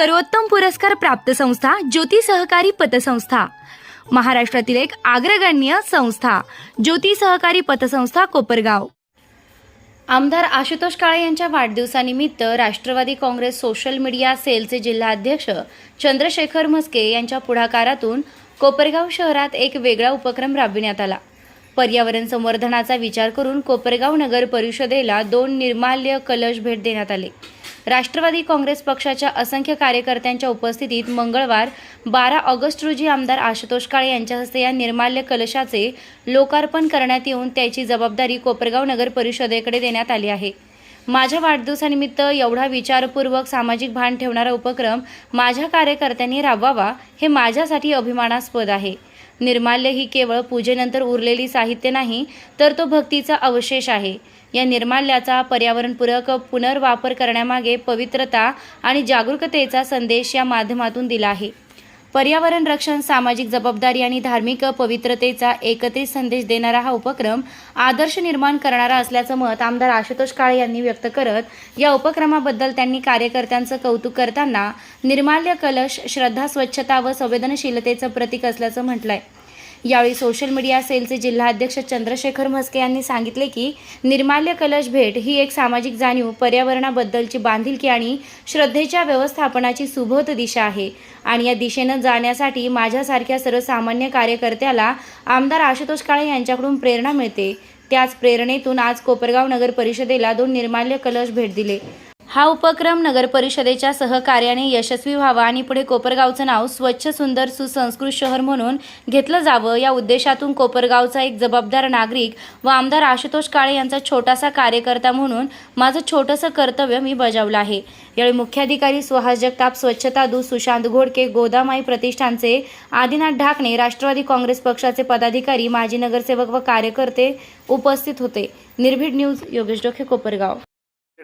सर्वोत्तम पुरस्कार प्राप्त संस्था ज्योती सहकारी पतसंस्था. महाराष्ट्रातील एक अग्रगण्य संस्था ज्योती सहकारी पतसंस्था कोपरगाव. आमदार आशुतोष काळे यांच्या वाढदिवसानिमित्त राष्ट्रवादी काँग्रेस सोशल मीडिया सेलचे जिल्हाध्यक्ष चंद्रशेखर म्हस्के यांच्या पुढाकारातून कोपरगाव शहरात एक वेगळा उपक्रम राबविण्यात आला. पर्यावरण संवर्धनाचा विचार करून कोपरगाव नगर परिषदेला दोन निर्माल्य कलश भेट देण्यात आले. राष्ट्रवादी काँग्रेस पक्षाच्या असंख्य कार्यकर्त्यांच्या उपस्थितीत मंगळवार बारा ऑगस्ट रोजी आमदार आशुतोष काळे यांच्या हस्ते या निर्माल्य कलशाचे लोकार्पण करण्यात येऊन त्याची जबाबदारी कोपरगाव नगर परिषदेकडे देण्यात आली आहे. माझ्या वाढदिवसानिमित्त एवढा विचारपूर्वक सामाजिक भान ठेवणारा उपक्रम माझ्या कार्यकर्त्यांनी राबवावा हे माझ्यासाठी अभिमानास्पद आहे. निर्माल्य ही केवळ पूजेनंतर उरलेली साहित्य नाही तर तो भक्तीचा अवशेष आहे. या निर्माल्याचा पर्यावरणपूरक पुनर्वापर करण्यामागे पवित्रता आणि जागरूकतेचा संदेश या माध्यमातून दिला आहे. पर्यावरण रक्षण सामाजिक जबाबदारी आणि धार्मिक पवित्रतेचा एकत्रित संदेश देणारा हा उपक्रम आदर्श निर्माण करणारा असल्याचं मत आमदार आशुतोष काळे यांनी व्यक्त करत या उपक्रमाबद्दल त्यांनी कार्यकर्त्यांचं कौतुक करताना निर्माल्य कलश श्रद्धा स्वच्छता व संवेदनशीलतेचं प्रतीक असल्याचं म्हटलंय. यावेळी सोशल मीडिया सेलचे जिल्हाध्यक्ष चंद्रशेखर म्हस्के यांनी सांगितले की निर्माल्य कलश भेट ही एक सामाजिक जाणीव पर्यावरणाबद्दलची बांधिलकी आणि श्रद्धेच्या व्यवस्थापनाची सुबोध दिशा आहे. आणि या दिशेनं जाण्यासाठी माझ्यासारख्या सर्वसामान्य कार्यकर्त्याला आमदार आशुतोष काळे यांच्याकडून प्रेरणा मिळते. त्याच प्रेरणेतून आज कोपरगाव नगर परिषदेला दोन निर्माल्य कलश भेट दिले. हा उपक्रम नगर परिषदेच्या सहकार्याने यशस्वी व्हावा आणि पुढे कोपरगावचं नाव स्वच्छ सुंदर सुसंस्कृत शहर म्हणून घेतलं जावं. या उद्देशातून कोपरगावचा एक जबाबदार नागरिक व आमदार आशुतोष काळे यांचा छोटासा कार्यकर्ता म्हणून माझं छोटंसं कर्तव्य मी बजावलं आहे. यावेळी मुख्याधिकारी सुहास जगताप स्वच्छता दूत सुशांत घोडके गोदामाई प्रतिष्ठानचे आदिनाथ ढाकणे राष्ट्रवादी काँग्रेस पक्षाचे पदाधिकारी माजी नगरसेवक व कार्यकर्ते उपस्थित होते. निर्भीड न्यूज योगेश डोखे कोपरगाव.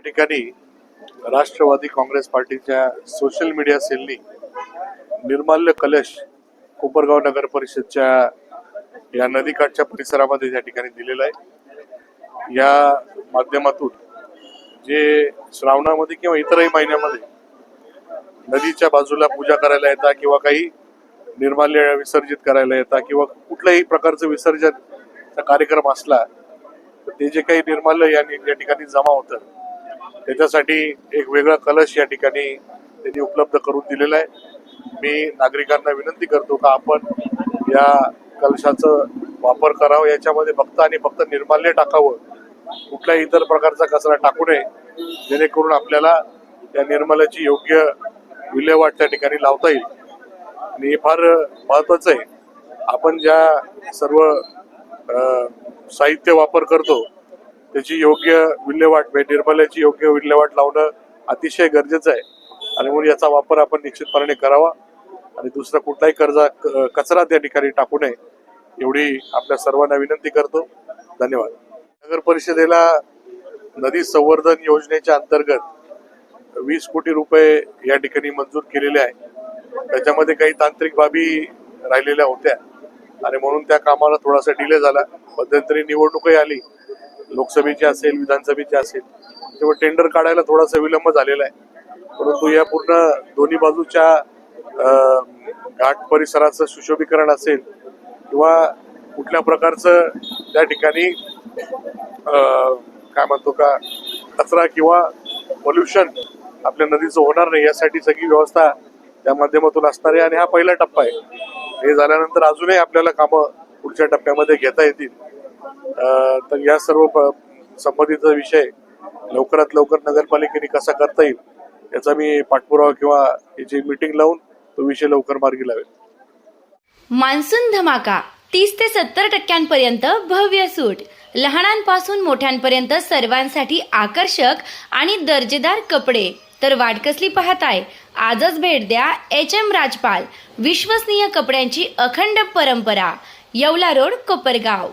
ठिकाणी राष्ट्रवादी काँग्रेस पार्टीच्या सोशल मीडिया सेलनी निर्माल्य कलश कोपरगाव नगर परिषदच्या या नदीकाठच्या परिसरामध्ये या ठिकाणी दिलेला आहे. या माध्यमातून जे श्रावणामध्ये किंवा इतरही महिन्यामध्ये नदीच्या बाजूला पूजा करायला येतात किंवा काही निर्माल्य विसर्जित करायला येतात किंवा कुठल्याही प्रकारचं विसर्जनचा कार्यक्रम असला तर ते जे काही निर्माल्य या या ठिकाणी जमा होतं त्याच्यासाठी एक वेगळा कलश या ठिकाणी त्यांनी उपलब्ध करून दिलेला आहे. मी नागरिकांना विनंती करतो का आपण या कलशाचं वापर करावा याच्यामध्ये फक्त आणि फक्त निर्माल्य टाकावं. कुठल्याही इतर प्रकारचा कचरा टाकू नये. जेणेकरून आपल्याला त्या निर्माल्याची योग्य विल्हेवाट त्या ठिकाणी लावता येईल. आणि हे फार महत्वाचं आहे. आपण ज्या सर्व साहित्य वापर करतो त्याची योग्य विल्हेवाट म्हणजे निर्मल्याची योग्य विल्हेवाट लावणं अतिशय गरजेचं आहे. आणि म्हणून याचा वापर आपण निश्चितपणे करावा. आणि दुसरा कुठलाही कर्जा क- कचरा त्या ठिकाणी टाकू नये एवढी आपल्या सर्वांना विनंती करतो. धन्यवाद. नगर परिषदेला नदी संवर्धन योजनेच्या अंतर्गत वीस कोटी रुपये या ठिकाणी मंजूर केलेले आहे. त्याच्यामध्ये काही तांत्रिक बाबी राहिलेल्या होत्या. आणि म्हणून त्या कामाला थोडासा डिले झाला. मध्यंतरी निवडणूकही आली. लोकसभेची असेल विधानसभेची असेल तेव्हा टेंडर काढायला थोडासा विलंब झालेला आहे. परंतु या पूर्ण दोन्ही बाजूच्या घाट परिसराचं सुशोभीकरण असेल किंवा कुठल्या प्रकारचं त्या ठिकाणी काय म्हणतो का कचरा किंवा पोल्युशन आपल्या नदीचं होणार नाही यासाठी सगळी व्यवस्था त्या माध्यमातून असणार आहे. आणि हा पहिला टप्पा आहे. हे झाल्यानंतर अजूनही आपल्याला कामं पुढच्या टप्प्यामध्ये घेता येतील. तर या सर्व प- संबंधित विषय लवकरात लवकर नगरपालिकेने कसा करता येईल याचा मी पाठपुरावा किंवा याची मीटिंग लावून तो विषय लवकर मार्गी लावेल मान्सून धमाका तीस ते सत्तर टक्क्यांपर्यंत भव्य सूट. लहानांपासून मोठ्यांपर्यंत सर्वांसाठी आकर्षक आणि दर्जेदार कपडे. तर वाट कसली पाहताय? आजच भेट द्या एच एम राजपाल विश्वसनीय कपड्यांची अखंड परंपरा. येवला रोड कोपरगाव.